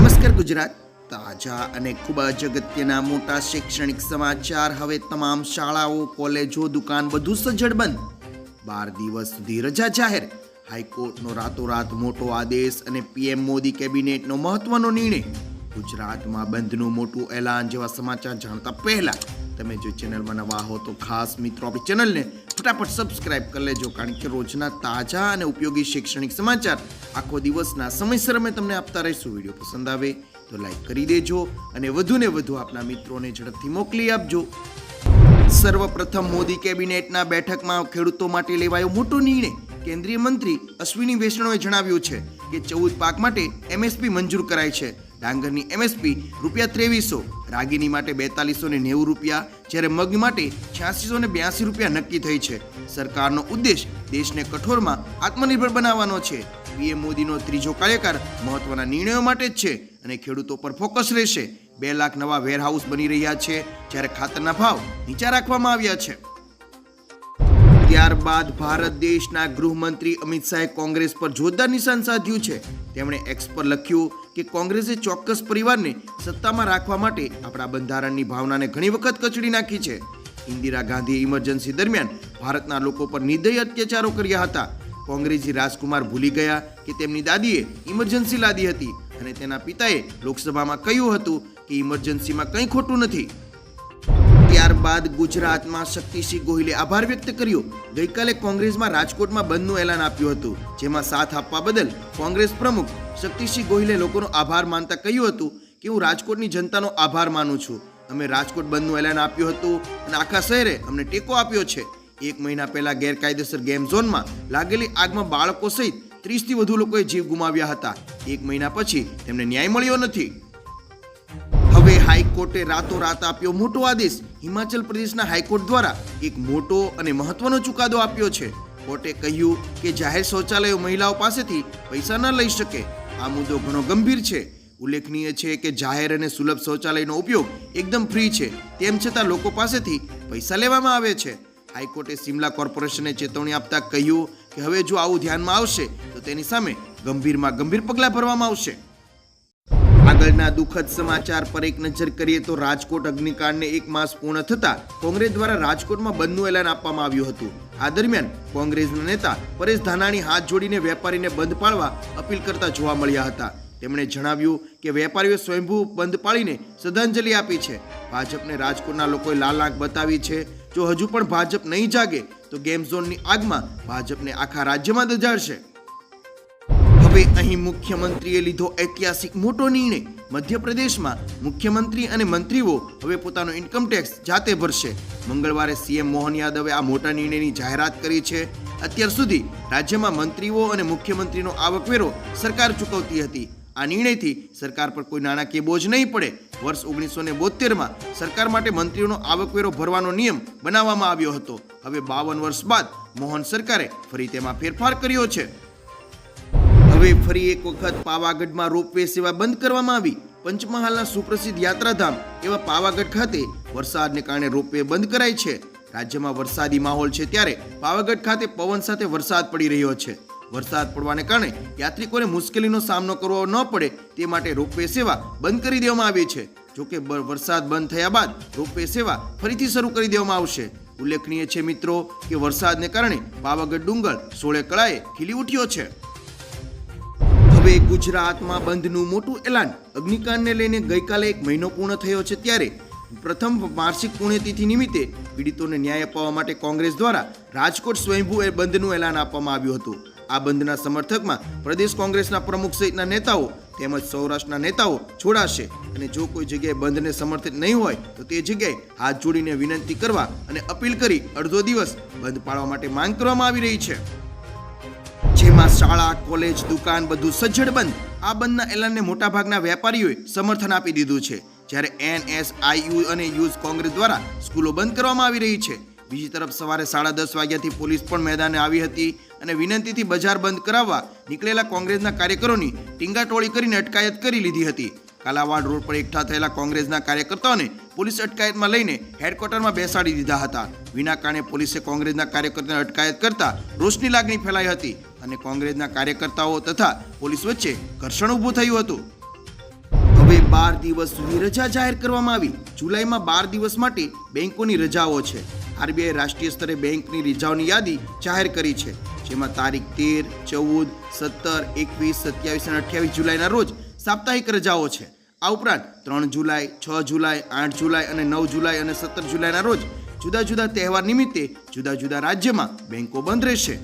નમસ્કાર ગુજરાત. તાજા અને ખૂબ જ અગત્યના મોટા શૈક્ષણિક સમાચાર. હવે તમામ શાળાઓ, કોલેજો, દુકાન બધું સજ્જડ બંધ. બાર દિવસ સુધી રજા જાહેર. હાઈકોર્ટનો રાતોરાત મોટો આદેશ અને પીએમ મોદી કેબિનેટનો મહત્વનો નિર્ણય. ગુજરાતમાં બંધનું મોટું એલાન જેવા સમાચાર જાણતા પહેલા તમે જો ચેનલમાં નવા હો તો ખાસ મિત્રો આપણી ચેનલને ફટાફટ સબસ્ક્રાઇબ કરી લેજો, કારણ કે રોજના તાજા અને ઉપયોગી શૈક્ષણિક સમાચાર આખો દિવસના સમયસર અમે તમને આપતા રહીશું. વીડિયો પસંદ આવે તો લાઈક કરી દેજો અને વધુને વધુ આપના મિત્રોને ઝડપથી મોકલી આપજો. સર્વપ્રથમ મોદી કેબિનેટના બેઠકમાં ખેડૂતો માટે લેવાયો મોટો નિર્ણય. કેન્દ્રીય મંત્રી અશ્વિની વૈષ્ણવે જણાવ્યું છે કે ચૌદ પાક માટે એમએસપી મંજૂર કરાય છે. ડાંગરની એમએસપી રૂપિયા ત્રેવીસો, રાગીની માટે બેતાલીસો ને નેવું રૂપિયા, જ્યારે મગ માટે છ્યાસીસો ને બ્યાસી રૂપિયા નક્કી થઈ છે. સરકારનો ઉદ્દેશ દેશને કઠોરમાં આત્મનિર્ભર બનાવવાનો છે. પીએમ મોદીનો ત્રીજો કાર્યકાળ મહત્વના નિર્ણયો માટે જ છે અને ખેડૂતો પર ફોકસ રહેશે. બે લાખ નવા વેરહાઉસ બની રહ્યા છે, જ્યારે ખાતરના ભાવ નીચા રાખવામાં આવ્યા છે. ત્યારબાદ ભારત દેશના ગૃહમંત્રી અમિત શાહે કોંગ્રેસ પર જોરદાર નિશાન સાધ્યું છે. તેમણે એક્સ પર લખ્યું કે કોંગ્રેસે ચોક્કસ પરિવારને સત્તામાં રાખવા માટે આપણા બંધારણની ભાવનાને ઘણી વખત કચડી નાખી છે. ઇન્દિરા ગાંધી ઇમરજન્સી દરમિયાન ભારતના લોકો પર નિર્દય અત્યાચારો કર્યા હતા. કોંગ્રેસી રાજકુમાર ભૂલી ગયા કે તેમની દાદીએ ઇમરજન્સી લાદી હતી અને તેના પિતાએ લોકસભામાં કહ્યું હતું કે ઇમરજન્સીમાં કંઈ ખોટું નથી. ત્યારબાદ ગુજરાતમાં શક્તિસિંહ ગોહિલે આભાર વ્યક્ત કર્યો. ગઈકાલે કોંગ્રેસમાં રાજકોટમાં બંધનું એલાન આપ્યું હતું, જેમાં સાથ આપવા બદલ કોંગ્રેસ પ્રમુખ શક્તિસિંહ ગોહિલે લોકોનો આભાર માનતા કહ્યું હતું કે હું રાજકોટની જનતાનો આભાર માનું છું. અમે રાજકોટ બંધનું એલાન આપ્યું હતું અને આખા શહેરે અમને ટેકો આપ્યો છે. એક મહિના પહેલા ગેરકાયદેસર ગેમ ઝોનમાં લાગેલી આગમાં બાળકો સહિત ત્રીસથી વધુ લોકોએ જીવ ગુમાવ્યા હતા. એક મહિના પછી તેમને ન્યાય મળ્યો નથી. હાઈકોર્ટે રાતોરાત આપ્યો મોટો આદેશ. હિમાચલ પ્રદેશના હાઈકોર્ટ દ્વારા એક મોટો અને મહત્વનો ચુકાદો આપ્યો છે. કોર્ટે કહ્યું કે જાહેર શૌચાલયો મહિલાઓ પાસેથી પૈસા ન લઈ શકે. આ મુદ્દો ઘણો ગંભીર છે. ઉલ્લેખનીય છે કે જાહેર અને સુલભ શૌચાલયનો ઉપયોગ એકદમ ફ્રી છે. તેમ છતાં લોકો પાસેથી પૈસા લેવામાં આવે છે. હાઈકોર્ટે સિમલા કોર્પોરેશને ચેતવણી આપતા કહ્યું કે હવે જો આવું ધ્યાનમાં આવશે, તો તેની સામે ગંભીરમાં ગંભીર પગલાં ભરવામાં આવશે. આગળના દુઃખદ સમાચાર પર એક નજર કરીએ તો રાજકોટ અગ્નિકાંડને એક માસ પૂર્ણ થતા કોંગ્રેસ દ્વારા રાજકોટમાં બંધનું એલાન આપવામાં આવ્યું હતું. આ દરમિયાન કોંગ્રેસના નેતા પરેશ ધાનાણી હાથ જોડીને વેપારીને બંધ પાળવા અપીલ કરતા જોવા મળ્યા હતા. તેમણે જણાવ્યું કે વેપારીઓ સ્વયંભૂ બંધ પાળીને શ્રદ્ધાંજલિ આપી છે. ભાજપને રાજકોટના લોકોએ લાલ આંખ બતાવી છે. જો હજુ પણ ભાજપ નહીં જાગે, તો ગેમ ઝોનની આગમાં ભાજપને આખા રાજ્યમાં દજાડશે હવે અહીં મુખ્યમંત્રીએ લીધો ઐતિહાસિક મોટો નિર્ણય. મધ્યપ્રદેશમાં મુખ્યમંત્રી અને મંત્રીઓ હવે પોતાનો ઇન્કમ ટેક્સ જાતે ભરશે. મંગળવારે સીએમ મોહન યાદવે આ મોટા નિર્ણયની જાહેરાત કરી છે. અત્યાર સુધી રાજ્યમાં મંત્રીઓ અને મુખ્યમંત્રીનો આવકવેરો સરકાર ચૂકવતી હતી. આ નિર્ણયથી સરકાર પર કોઈ નાણાકીય બોજ નહીં પડે. વર્ષ ઓગણીસો ને બોતેરમાં સરકાર માટે મંત્રીઓનો આવકવેરો ભરવાનો નિયમ બનાવવામાં આવ્યો હતો. હવે બાવન વર્ષ બાદ મોહન સરકારે ફરી તેમાં ફેરફાર કર્યો છે. હવે ફરી એક વખત પાવાગઢમાં રોપવે સેવા બંધ કરવામાં આવી. પંચમહાલના સુપ્રસિદ્ધ યાત્રાધામ એવા પાવાગઢ ખાતે વરસાદને કારણે રોપવે બંધ કરાય છે. રાજ્યમાં વરસાદી માહોલ છે ત્યારે પાવાગઢ ખાતે પવન સાથે વરસાદ પડી રહ્યો છે. વરસાદ પડવાને કારણે યાત્રિકોને મુશ્કેલીનો સામનો કરવો ન પડે તે માટે રોપવે સેવા બંધ કરી દેવામાં આવી છે. જોકે વરસાદ બંધ થયા બાદ રોપવે સેવા ફરીથી શરૂ કરી દેવામાં આવશે. ઉલ્લેખનીય છે મિત્રો કે વરસાદને કારણે પાવાગઢ ડુંગર સોળે કળાએ ખીલી ઉઠ્યો છે. હવે ગુજરાતમાં બંધનું મોટું એલાન. અગ્નિકાંડને લઈને ગઈકાલે એક મહિનો પૂર્ણ થયો છે ત્યારે. પ્રથમ વાર્ષિક પુણ્યતિથિ નિમિત્તે પીડિતોને ન્યાય અપાવવા માટે કોંગ્રેસ દ્વારા રાજકોટ સ્વયંભૂ એ બંધનું એલાન આપવામાં આવ્યું હતું. આ બંધના સમર્થકમાં પ્રદેશ કોંગ્રેસના પ્રમુખ સહિતના નેતાઓ તેમજ સૌરાષ્ટ્રના નેતાઓ જોડાશે અને જો કોઈ જગ્યાએ બંધને સમર્થિત નહીં હોય, તો તે જગ્યાએ હાથ જોડીને વિનંતી કરવા અને અપીલ કરી અડધો દિવસ બંધ પાળવા માટે માંગ કરવામાં આવી રહી છે. જેમાં શાળા, કોલેજ, દુકાન બધું સજ્જડ બંધ. આ બંધના એલાનને મોટાભાગના વેપારીઓએ સમર્થન આપી દીધું છે. જ્યારે એનએસઆઈયુ અને યુઝ કોંગ્રેસ દ્વારા સ્કૂલો બંધ કરવામાં આવી રહી છે. બીજી તરફ સવારે સાડા દસ વાગ્યાથી પોલીસ પણ મેદાને આવી હતી અને વિનંતીથી બજાર બંધ કરાવવા નીકળેલા કોંગ્રેસના કાર્યકરોની ટીંગાટોળી કરીને અટકાયત કરી લીધી હતી. કાલાવાડ રોડ પર એકઠા થયેલા કોંગ્રેસના કાર્યકર્તાઓને પોલીસ અટકાયતમાં લઈને હેડક્વાર્ટરમાં બેસાડી દીધા હતા. વિના કારણે પોલીસે કોંગ્રેસના કાર્યકર્તાને અટકાયત કરતા રોષની લાગણી ફેલાઈ હતી. અને કોંગ્રેસના કાર્યકર્તાઓ તથા પોલીસ વચ્ચે ઘર્ષણ ઊભું થયું હતું. હવે બાર દિવસ સુધી રજા જાહેર કરવામાં આવી. જુલાઈમાં બાર દિવસ માટે બેંકોની રજાઓ છે. આરબીઆઈ રાષ્ટ્રીય સ્તરે બેંકની રજાઓની યાદી જાહેર કરી છે. જેમાં તારીખ તેર, ચૌદ, સત્તર, એકવીસ, સત્યાવીસ અને અઠ્યાવીસ જુલાઈના રોજ સાપ્તાહિક રજાઓ છે. આ ઉપરાંત ત્રણ જુલાઈ, છ જુલાઈ, આઠ જુલાઈ અને નવ જુલાઈ અને સત્તર જુલાઈના રોજ જુદા જુદા તહેવાર નિમિત્તે જુદા જુદા રાજ્યમાં બેંકો બંધ રહેશે.